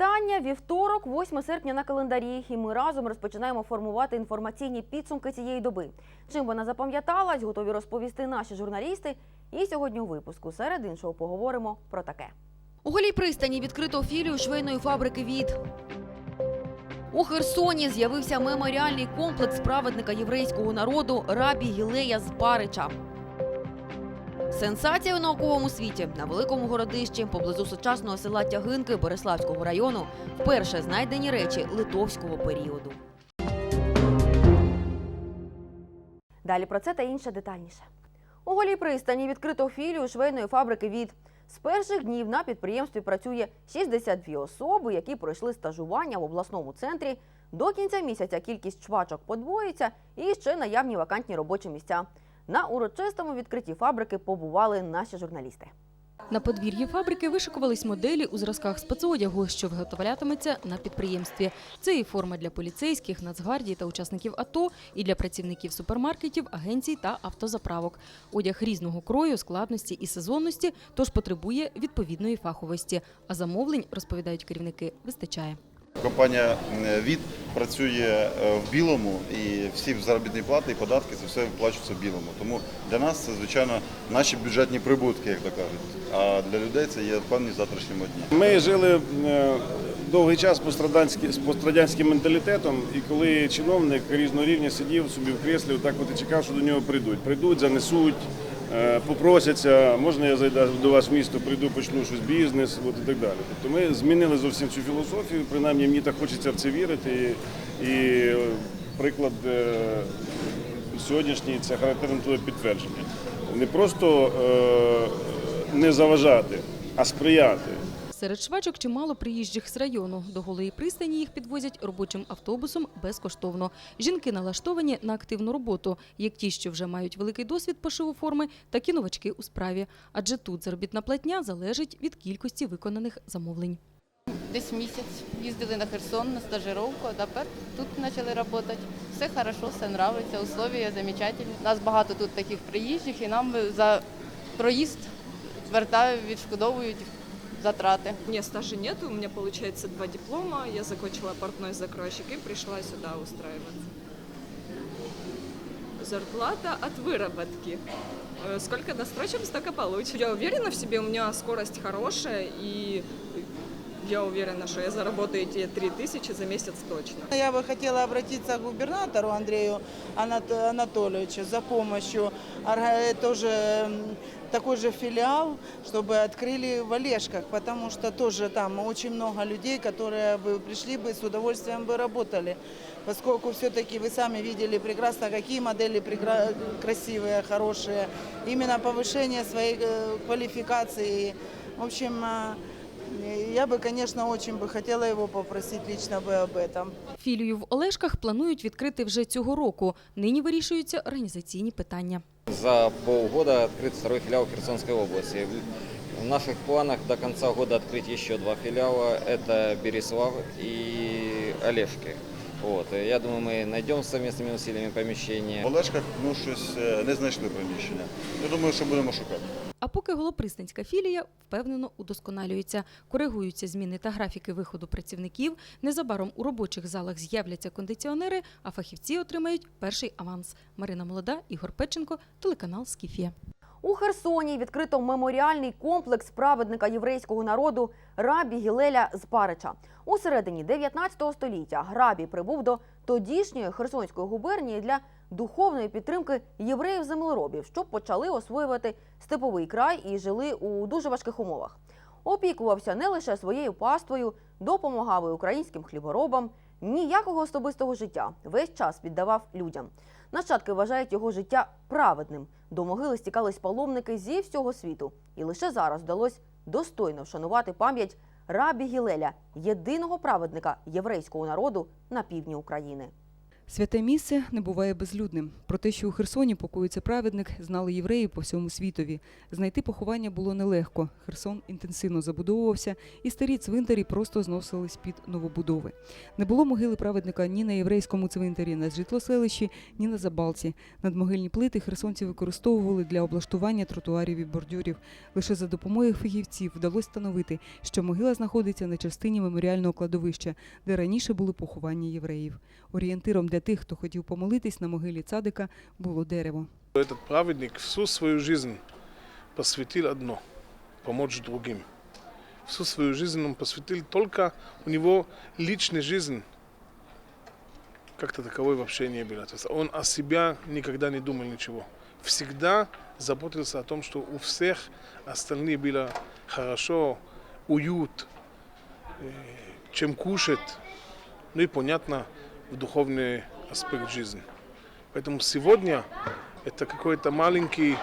Вітання. Вівторок, 8 серпня на календарі. І ми разом розпочинаємо формувати інформаційні підсумки цієї доби. Чим вона запам'яталась, готові розповісти наші журналісти. І сьогодні у випуску серед іншого поговоримо про таке. У голій пристані відкрито філію швейної фабрики «Від». У Херсоні з'явився меморіальний комплекс праведника єврейського народу Рабі Гілея з Барича. Сенсація у науковому світі на великому городищі поблизу сучасного села Тягинки Бориславського району вперше знайдені речі литовського періоду. Далі про це та інше детальніше. У голій пристані відкрито філію швейної фабрики від. З перших днів на підприємстві працює 62 особи, які пройшли стажування в обласному центрі. До кінця місяця кількість швачок подвоїться і ще наявні вакантні робочі місця. На урочистому відкритті фабрики побували наші журналісти. На подвір'ї фабрики вишикувались моделі у зразках спецодягу, що виготовлятиметься на підприємстві. Це і форма для поліцейських, нацгвардії та учасників АТО, і для працівників супермаркетів, агенцій та автозаправок. Одяг різного крою, складності і сезонності, тож потребує відповідної фаховості. А замовлень, розповідають керівники, вистачає. Компанія е, ВІД працює е, в білому і всі заробітні плати і податки це все виплачується в білому. Тому для нас це звичайно наші бюджетні прибутки, як то кажуть. А для людей це є певні завтрашньому дні. Ми жили е, довгий час з пострадянським менталітетом, і коли чиновник різного рівня сидів собі в креслі, так от і чекав, що до нього прийдуть. Прийдуть, занесуть, попросяться, можна я зайду до вас в місто, прийду, почну щось бізнес, от і так далі. Тобто ми змінили зовсім цю філософію, принаймні мені так хочеться в це вірити. І, і е, приклад е, сьогоднішній це характерне підтвердження. Не просто е, не заважати, а сприяти. Серед швачок чимало приїжджих з району. До голої пристані їх підвозять робочим автобусом безкоштовно. Жінки налаштовані на активну роботу, як ті, що вже мають великий досвід пошиву форми, так і новачки у справі. Адже тут заробітна платня залежить від кількості виконаних замовлень. Десь місяць їздили на Херсон на стажировку, а тепер тут почали працювати. Все хорошо, все подобається, условия замечательні. Нас багато тут таких приїжджих і нам за проїзд вертають, відшкодовують затрати. Нет, стажа нет, у меня получается два диплома. Я закончила портной закройщик и пришла сюда устраиваться. Зарплата от выработки. Э, Сколько настрочим, столько получим. Я уверена в себе, у меня скорость хорошая, и я уверена, что я заработаю эти 3000 за месяц точно. Я бы хотела обратиться к губернатору Андрею Анат- Анатольевичу за помощью. Тоже такой же филиал, чтобы открыли в Олежках, потому что тоже там очень много людей, которые бы пришли бы с удовольствием бы работали. Поскольку все-таки вы сами видели прекрасно, какие модели прегра- красивые, хорошие. Именно повышение своей э, квалификации. В общем, э, я бы, конечно, очень бы хотела его попросить лично бы об этом. Філію в Олешках планують відкрити вже цього року. Нині вирішуються організаційні питання. За полгода открыт второй филиал в Херсонской области. В наших планах до конца года открыть еще два филиала. Это Береслав и Олешки. Вот. и Я думаю, мы найдем совместными усилиями помещение. В Олешках ну, щось е, не знайшли приміщення. Я думаю, що будемо шукати. А поки голопристанська філія впевнено удосконалюється, коригуються зміни та графіки виходу працівників. Незабаром у робочих залах з'являться кондиціонери, а фахівці отримають перший аванс. Марина Молода, Ігор Печенко, телеканал Скіфія. У Херсоні відкрито меморіальний комплекс праведника єврейського народу Рабі Гілеля з Парича. У середині 19 століття Рабі прибув до тодішньої Херсонської губернії для духовної підтримки євреїв-землеробів, що почали освоювати степовий край і жили у дуже важких умовах. Опікувався не лише своєю паствою, допомагав і українським хліборобам, ніякого особистого життя весь час віддавав людям. Нащадки вважають його життя праведним. До могили стікались паломники зі всього світу, і лише зараз вдалося достойно вшанувати пам'ять рабі Гілеля, єдиного праведника єврейського народу на півдні України. Святе місце не буває безлюдним. Про те, що у Херсоні покоїться праведник, знали євреї по всьому світові. Знайти поховання було нелегко. Херсон інтенсивно забудовувався, і старі цвинтарі просто зносились під новобудови. Не було могили праведника ні на єврейському цвинтарі, на житлоселищі, ні на Забалці. Надмогильні плити херсонці використовували для облаштування тротуарів і бордюрів. Лише за допомогою фахівців вдалося встановити, що могила знаходиться на частині меморіального кладовища, де раніше були поховання євреїв. Орієнтиром для тих, хто хотів помолитись на могилі цадика, було дерево. Этот праведник всю свою жизнь посвятил одно – помочь другим. Всю свою жизнь он посвятил только у него личная жизнь как-то таковой вообще не было. То есть он о себя никогда не думал ничего. Всегда заботился о том, что у всех остальных было хорошо, уют, э, чем кушать, ну и, понятно, в духовный аспект жизни. Поэтому сегодня это какой-то маленький,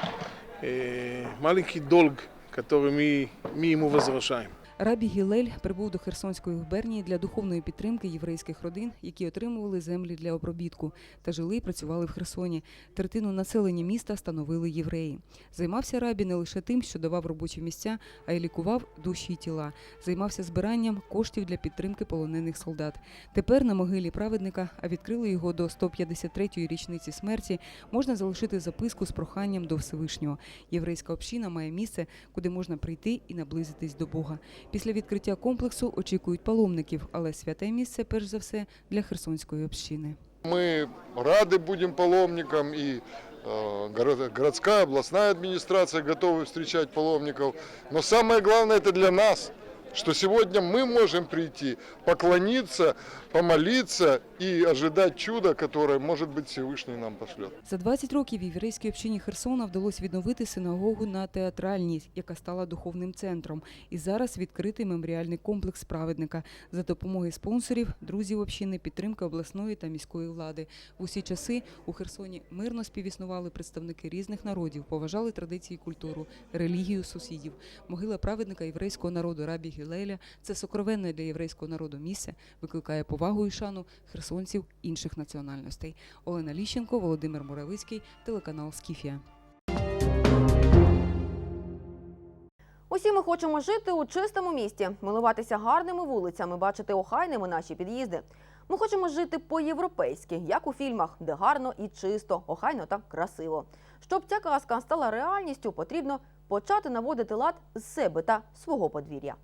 э, маленький долг, который мы, мы ему возвращаем. Рабі Гілель прибув до Херсонської губернії для духовної підтримки єврейських родин, які отримували землі для обробітку та жили і працювали в Херсоні. Третину населення міста становили євреї. Займався рабі не лише тим, що давав робочі місця, а й лікував душі й тіла. Займався збиранням коштів для підтримки полонених солдат. Тепер на могилі праведника, а відкрили його до 153-ї річниці смерті, можна залишити записку з проханням до Всевишнього. Єврейська община має місце, куди можна прийти і наблизитись до Бога. Після відкриття комплексу очікують паломників, але святе місце, перш за все, для херсонської общини. Мы рады будем паломникам, и э, горо- городская, областная администрация готовы встречать паломников. Но самое главное это для нас, что сегодня мы можем прийти, поклониться, помолиться и ожидать чуда, которое, может быть, Всевышний нам пошлет. За 20 років єврейській общині Херсона вдалося відновити синагогу на театральній, яка стала духовним центром. І зараз відкритий меморіальний комплекс праведника за допомогою спонсорів, друзів общини, підтримки обласної та міської влади. В усі часи у Херсоні мирно співіснували представники різних народів, поважали традиції, і культуру, релігію сусідів. Могила праведника єврейського народу Рабі Гілеля це сокровенне для єврейського народу місце, викликає повагу і шану херсонців інших національностей. Олена Ліщенко, Володимир Муравицький, телеканал Скіфія. Усі ми хочемо жити у чистому місті, милуватися гарними вулицями, бачити охайними наші під'їзди. Ми хочемо жити по-європейськи, як у фільмах, де гарно і чисто, охайно та красиво. Щоб ця казка стала реальністю, потрібно почати наводити лад з себе та свого подвір'я.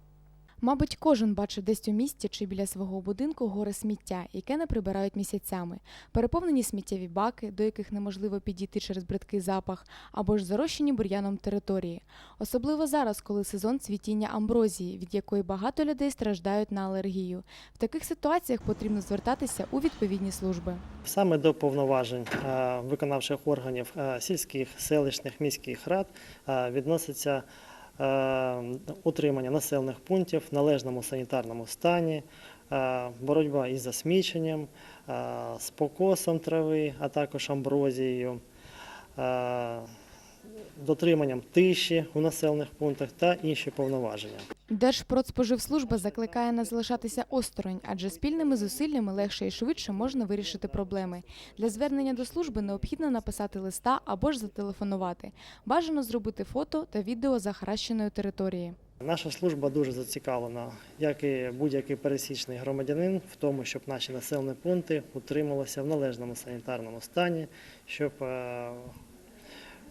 Мабуть, кожен бачив десь у місті чи біля свого будинку гори сміття, яке не прибирають місяцями, переповнені сміттєві баки, до яких неможливо підійти через бридкий запах, або ж зарощені бур'яном території. Особливо зараз, коли сезон цвітіння амброзії, від якої багато людей страждають на алергію. В таких ситуаціях потрібно звертатися у відповідні служби. Саме до повноважень е, виконавчих органів е, сільських, селищних, міських рад е, відноситься утримання населених пунктів в належному санітарному стані, е, боротьба із засміченням, е, з покосом трави, а також амброзією, е, дотриманням тиші у населених пунктах та інші повноваження. Держпродспоживслужба закликає не залишатися осторонь, адже спільними зусиллями легше і швидше можна вирішити проблеми. Для звернення до служби необхідно написати листа або ж зателефонувати. Бажано зробити фото та відео захаращеної території. Наша служба дуже зацікавлена, як і будь-який пересічний громадянин, в тому, щоб наші населені пункти утримувалися в належному санітарному стані, щоб е,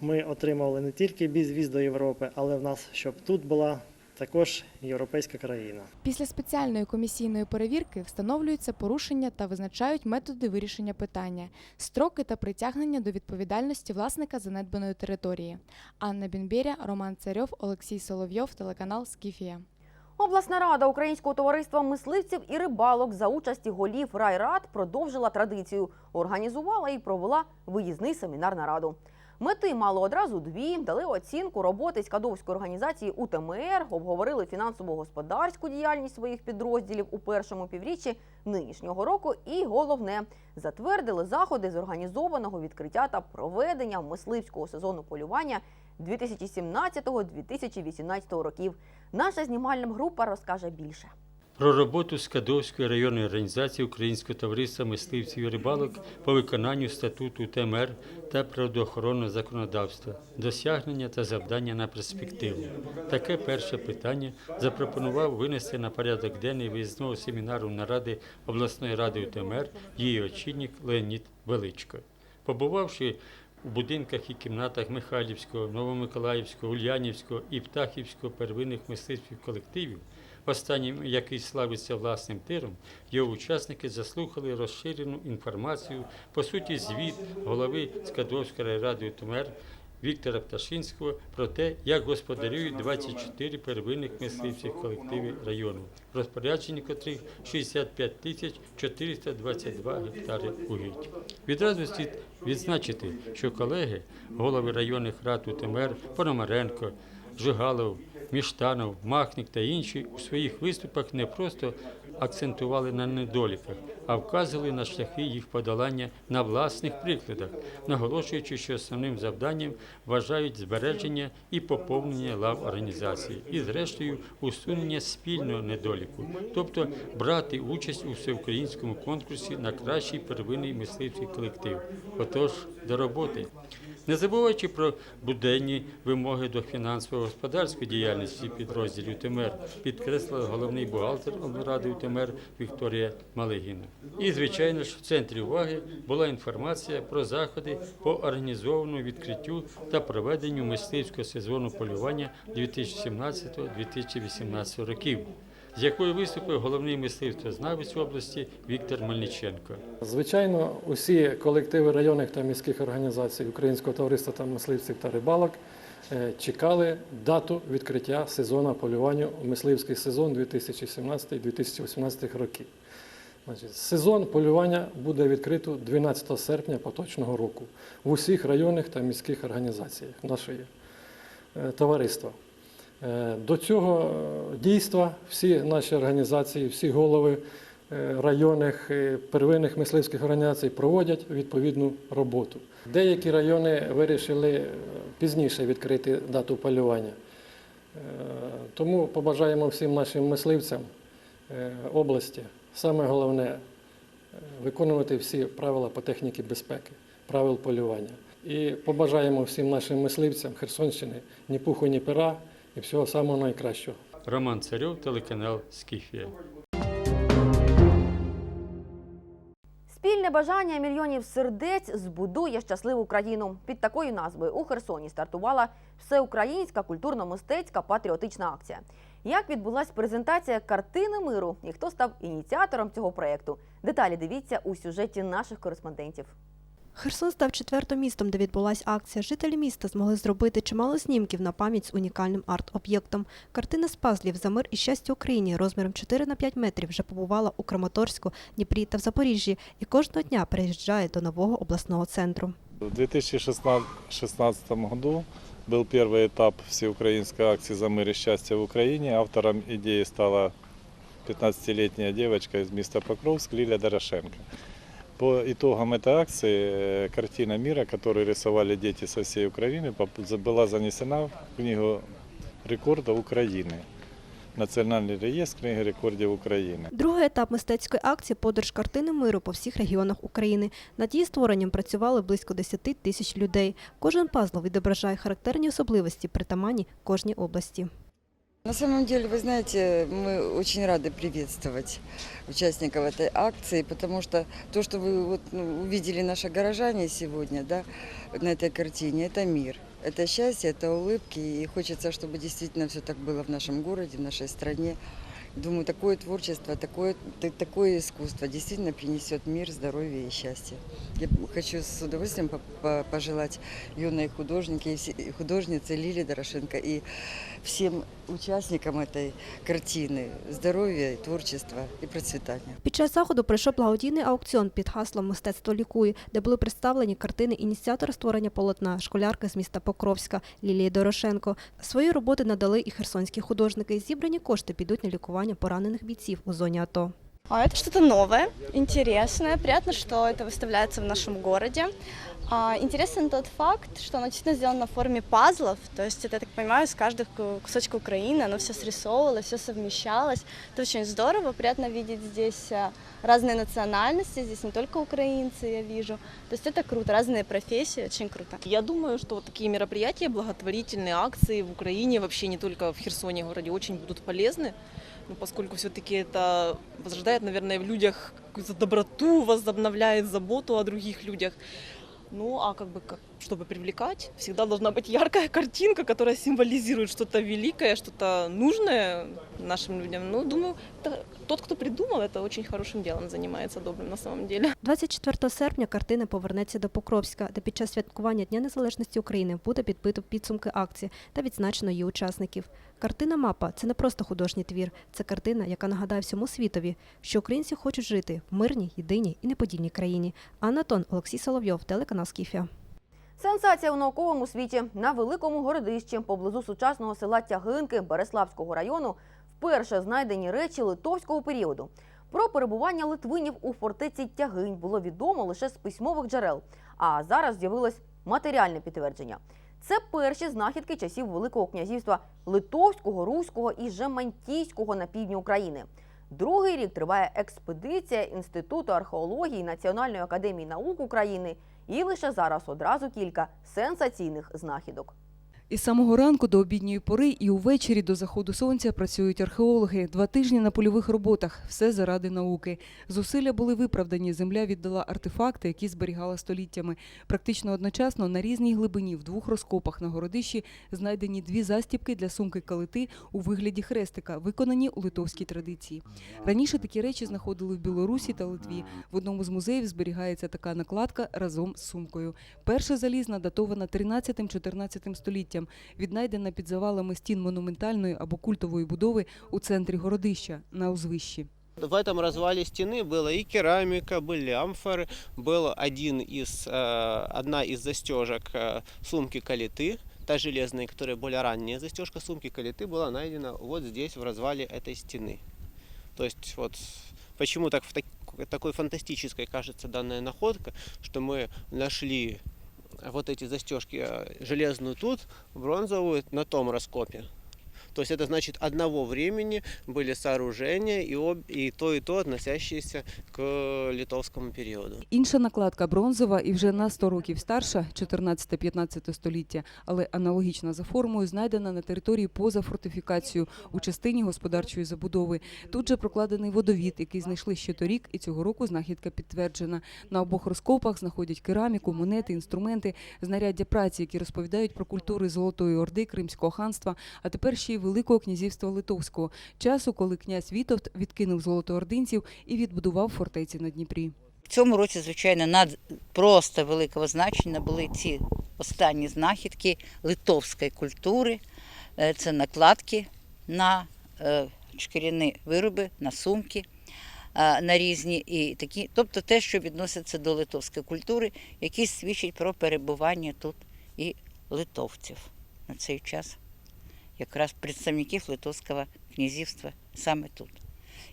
ми отримували не тільки безвіз до Європи, але в нас щоб тут була також європейська країна. Після спеціальної комісійної перевірки встановлюються порушення та визначають методи вирішення питання, строки та притягнення до відповідальності власника занедбаної території. Анна Бінбєря, Роман Царьов, Олексій Соловйов, телеканал Скіфія. Обласна рада Українського товариства мисливців і рибалок за участі голів райрад продовжила традицію, організувала і провела виїзний семінар на раду. Мети мало одразу дві, дали оцінку роботи Скадовської організації УТМР, обговорили фінансово-господарську діяльність своїх підрозділів у першому півріччі нинішнього року і головне затвердили заходи з організованого відкриття та проведення мисливського сезону полювання 2017-2018 років. Наша знімальна група розкаже більше. Про роботу Скадовської районної організації Українського товариства мисливців і рибалок по виконанню статуту ТМР та природоохоронного законодавства, досягнення та завдання на перспективу. Таке перше питання запропонував винести на порядок денний виїзного семінару наради обласної ради УТМР її очільник Леонід Величко. Побувавши у будинках і кімнатах Михайлівського, Новомиколаївського, Ульянівського і Птахівського первинних мисливських колективів, останнім який славиться власним тиром, його учасники заслухали розширену інформацію, по суті, звіт голови Скадовської райради УТМР Віктора Пташинського про те, як господарюють 24 первинних мисливських колективи району, в розпорядженні котрих 65 тисяч 422 гектари угідь. Відразу слід відзначити, що колеги, голови районних рад УТМР Пономаренко, Жигалов, Міштанов, Махник та інші у своїх виступах не просто акцентували на недоліках, а вказували на шляхи їх подолання на власних прикладах, наголошуючи, що основним завданням вважають збереження і поповнення лав організації, і, зрештою, усунення спільного недоліку, тобто брати участь у всеукраїнському конкурсі на кращий первинний мисливський колектив. Отож, до роботи. Не забуваючи про буденні вимоги до фінансово-господарської діяльності підрозділів ТМР, підкреслила головний бухгалтер облради УТМР Вікторія Малегіна. І, звичайно ж, в центрі уваги була інформація про заходи по організованому відкриттю та проведенню мисливського сезону полювання 2017-2018 років, з якою виступив головний мисливствознавець області Віктор Мельниченко. Звичайно, усі колективи районних та міських організацій Українського товариства та мисливців та рибалок е, чекали дату відкриття сезону полювання у мисливський сезон 2017-2018 років. Сезон полювання буде відкрито 12 серпня поточного року в усіх районних та міських організаціях нашої е, товариства. Е, До цього е, дійства всі наші організації, всі голови е, районних первинних мисливських організацій проводять відповідну роботу. Деякі райони вирішили пізніше відкрити дату полювання. Тому побажаємо всім нашим мисливцям області саме головне виконувати всі правила по техніці безпеки, правил полювання. І побажаємо всім нашим мисливцям Херсонщини ні пуху, ні пера і всього самого найкращого. Роман Царьов, телеканал Скіфія. Спільне бажання мільйонів сердець збудує щасливу країну. Під такою назвою у Херсоні стартувала всеукраїнська культурно-мистецька патріотична акція. Як відбулась презентація картини миру і хто став ініціатором цього проєкту? Деталі дивіться у сюжеті наших кореспондентів. Херсон став четвертим містом, де відбулася акція. Жителі міста змогли зробити чимало снімків на пам'ять з унікальним арт-об'єктом. Картина з пазлів за мир і щастя Україні розміром 4 на 5 метрів вже побувала у Краматорську, Дніпрі та в Запоріжжі і кожного дня приїжджає до нового обласного центру. В 2016 году был первый этап всеукраинской акции «За мир и счастье в Украине». Автором идеи стала 15-летняя девочка из места Покровск Лилия Дорошенко. По итогам этой акции э, картина мира, которую рисовали дети со всей Украины, поп- была занесена в книгу рекордов Украины. Національний реєстр книги рекордів України. Другий етап мистецької акції подорож картини миру по всіх регіонах України. Над її створенням працювали близько 10 тисяч людей. Кожен пазл відображає характерні особливості притаманні кожній області. На самом деле, вы знаете, мы очень рады приветствовать участников этой акции, потому что то, что вы вот, ну, увидели наши горожане сегодня, да, на этой картине, это мир. Это счастье, это улыбки, и хочется, чтобы действительно все так было в нашем городе, в нашей стране. Думаю, такое творчество, такое, такое искусство действительно принесет мир, здоровье и счастье. Я хочу с удовольствием по- по- пожелать юной художнике, художнице Лиле Дорошенко и всем участникам этой картины здоровья, творчества и процветания. Під час заходу пройшов благодійний аукціон під гаслом Мистецтво лікує, де були представлені картини ініціатора створення полотна школярки з міста Покровська Лілії Дорошенко. Свої роботи надали і херсонські художники. Зібрані кошти підуть на лікування поранених бійців у зоні АТО. А это что-то новое, интересное. Приятно, что это выставляется в нашем городе. А, Интересен тот факт, что оно действительно сделано в форме пазлов. То есть это, я так понимаю, с каждых ку- кусочка Украины оно все срисовывалось, все совмещалось. Это очень здорово. Приятно видеть здесь а, разные национальности. Здесь не только украинцы, я вижу. То есть это круто. Разные профессии. Очень круто. Я думаю, что вот такие мероприятия, благотворительные акции в Украине, вообще не только в Херсоне городе, очень будут полезны, Ну, поскольку все-таки это возрождает, наверное, в людях какую-то доброту, возобновляет заботу о других людях. Ну, а как бы, как, чтобы привлекать, всегда должна быть яркая картинка, которая символизирует что-то великое, что-то нужное нашим людям. Ну, думаю, это, тот, кто придумал, это очень хорошим делом занимается, добрым на самом деле. 24 серпня картина повернеться до Покровська, де під час святкування Дня Незалежності України буде підбито підсумки акції та відзначено її учасників. Картина Мапа це не просто художній твір, це картина, яка нагадає всьому світові, що українці хочуть жити в мирній, єдиній і неподільній країні. Анна Тон, Олексій Соловйов, телеканал Скіфія. Сенсація в науковому світі на великому городищі поблизу сучасного села Тягинки Береславського району вперше знайдені речі литовського періоду. Про перебування литвинів у фортеці Тягинь було відомо лише з письмових джерел, а зараз з'явилось матеріальне підтвердження. Це перші знахідки часів Великого князівства Литовського, Руського і Жемантійського на півдні України. Другий рік триває експедиція Інституту археології Національної академії наук України, і лише зараз одразу кілька сенсаційних знахідок. Із самого ранку до обідньої пори і увечері до заходу сонця працюють археологи. Два тижні на польових роботах. Все заради науки. Зусилля були виправдані. Земля віддала артефакти, які зберігала століттями. Практично одночасно на різній глибині в двох розкопах на городищі знайдені дві застібки для сумки калити у вигляді хрестика, виконані у литовській традиції. Раніше такі речі знаходили в Білорусі та Литві. В одному з музеїв зберігається така накладка разом з сумкою. Перша залізна датована 13-14 століттям, віднайдена під завалами стін монументальної або культової будови у центрі городища на узвищі. В этом развале стены была и керамика, были амфоры, был один из, э, одна из застежек э, сумки калиты, та железная, которая более ранняя застежка сумки калиты была найдена вот здесь, в развале этой стены. То есть вот почему так в так- такой фантастической кажется данная находка, что мы нашли вот эти застежки э, железную тут, бронзовую на том раскопе. То есть это значит одного времени были сооружения и, об, и то, и то относящиеся к литовскому периоду. Інша накладка бронзова і вже на 100 років старша, 14-15 століття, але аналогічна за формою, знайдена на території поза фортифікацією у частині господарчої забудови. Тут же прокладений водовід, який знайшли ще торік, і цього року знахідка підтверджена. На обох розкопах знаходять кераміку, монети, інструменти, знаряддя праці, які розповідають про культури Золотої Орди, Кримського ханства, а тепер ще й Великого князівства Литовського, часу, коли князь Вітовт відкинув золотоординців і відбудував фортеці на Дніпрі. В цьому році, звичайно, над просто великого значення були ці останні знахідки литовської культури. Е, Це накладки на е, шкіряні вироби, на сумки, е, на різні і такі, тобто те, що відноситься до литовської культури, які свідчать про перебування тут і литовців на цей час, якраз представників Литовського князівства саме тут.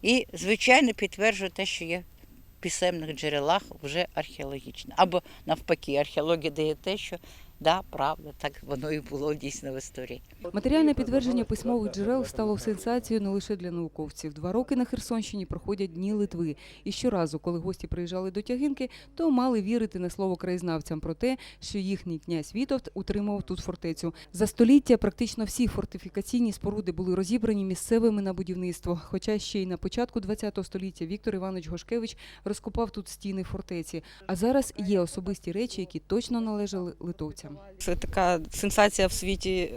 І, звичайно, підтверджує те, що є в писемних джерелах вже археологічно. Або навпаки, археологія дає те, що да, правда, так воно і було дійсно в історії. Матеріальне підтвердження письмових джерел стало сенсацією не лише для науковців. Два роки на Херсонщині проходять дні Литви. І щоразу, коли гості приїжджали до Тягинки, то мали вірити на слово краєзнавцям про те, що їхній князь Вітовт утримав тут фортецю. За століття практично всі фортифікаційні споруди були розібрані місцевими на будівництво. Хоча ще й на початку ХХ століття Віктор Іванович Гошкевич розкопав тут стіни фортеці. А зараз є особисті речі, які точно належали литовцям. Це така сенсація в світі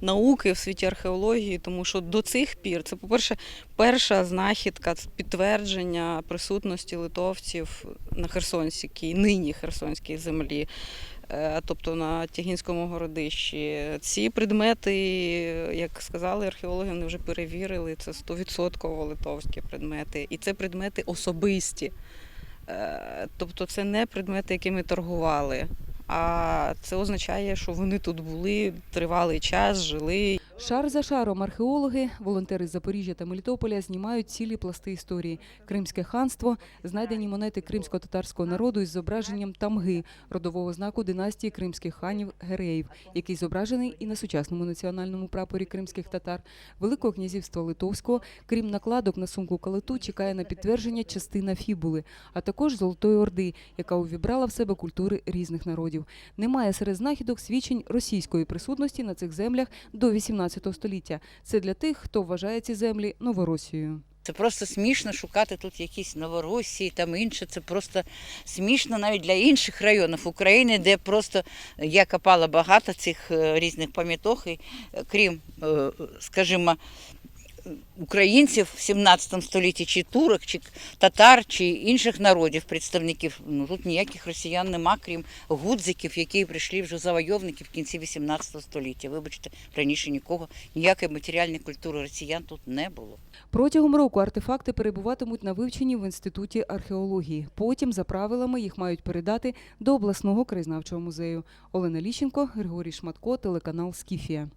науки, в світі археології, тому що до цих пір це, по-перше, перша знахідка підтвердження присутності литовців на Херсонській, нині Херсонській землі. е, Тобто на Тягінському городищі. Ці предмети, як сказали археологи, вони вже перевірили, це 100% литовські предмети. І це предмети особисті. Е, Тобто це не предмети, якими торгували. А це означає, що вони тут були тривалий час, жили. Шар за шаром археологи, волонтери з Запоріжжя та Мелітополя знімають цілі пласти історії. Кримське ханство, знайдені монети кримсько-татарського народу із зображенням тамги, родового знаку династії кримських ханів Гереїв, який зображений і на сучасному національному прапорі кримських татар. Великого князівства Литовського, крім накладок на сумку калиту, чекає на підтвердження частина фібули, а також Золотої Орди, яка увібрала в себе культури різних народів. Немає серед знахідок свідчень російської присутності на цих землях до 18 століття. Це для тих, хто вважає ці землі Новоросією. Це просто смішно шукати тут якісь новоросії, там інше. Це просто смішно навіть для інших районів України, де просто я копала багато цих е, різних пам'яток, е, крім, е, скажімо, українців в 17 столітті, чи турок, чи татар, чи інших народів, представників. Ну тут ніяких росіян нема, крім гудзиків, які прийшли вже завойовники в кінці 18 століття. Вибачте, раніше нікого, ніякої матеріальної культури росіян тут не було. Протягом року артефакти перебуватимуть на вивченні в інституті археології. Потім, за правилами, їх мають передати до обласного краєзнавчого музею. Олена Ліщенко, Григорій Шматко, телеканал Скіфія.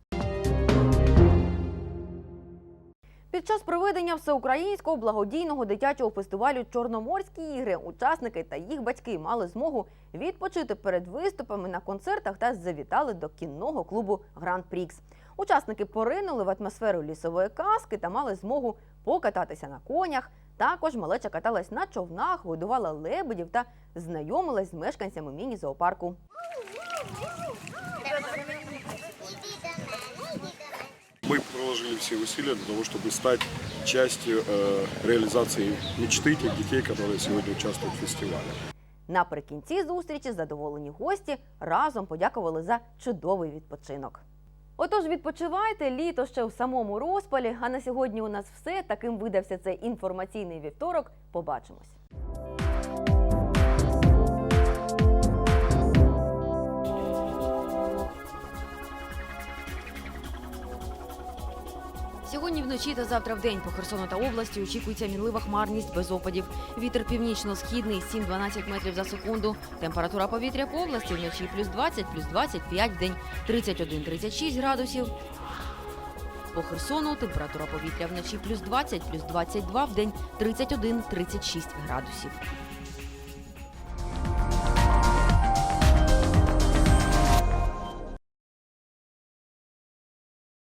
Під час проведення всеукраїнського благодійного дитячого фестивалю Чорноморські ігри учасники та їх батьки мали змогу відпочити перед виступами на концертах та завітали до кінного клубу Гранд Прікс. Учасники поринули в атмосферу лісової казки та мали змогу покататися на конях. Також малеча каталась на човнах, годувала лебедів та знайомилась з мешканцями міні-зоопарку. Мы приложили все усилия для того, чтобы стать частью э, реализации мечты тех детей, которые сегодня участвуют в фестивале. Наприкінці зустрічі задоволені гості разом подякували за чудовий відпочинок. Отож, відпочивайте, літо ще в самому розпалі. А на сьогодні у нас все. Таким видався цей інформаційний вівторок. Побачимось. Сьогодні вночі та завтра в день по Херсону та області очікується мінлива хмарність без опадів. Вітер північно-східний 7-12 метрів за секунду. Температура повітря по області вночі плюс 20, плюс 25, в день 31-36 градусів. По Херсону температура повітря вночі плюс 20, плюс 22, в день 31-36 градусів.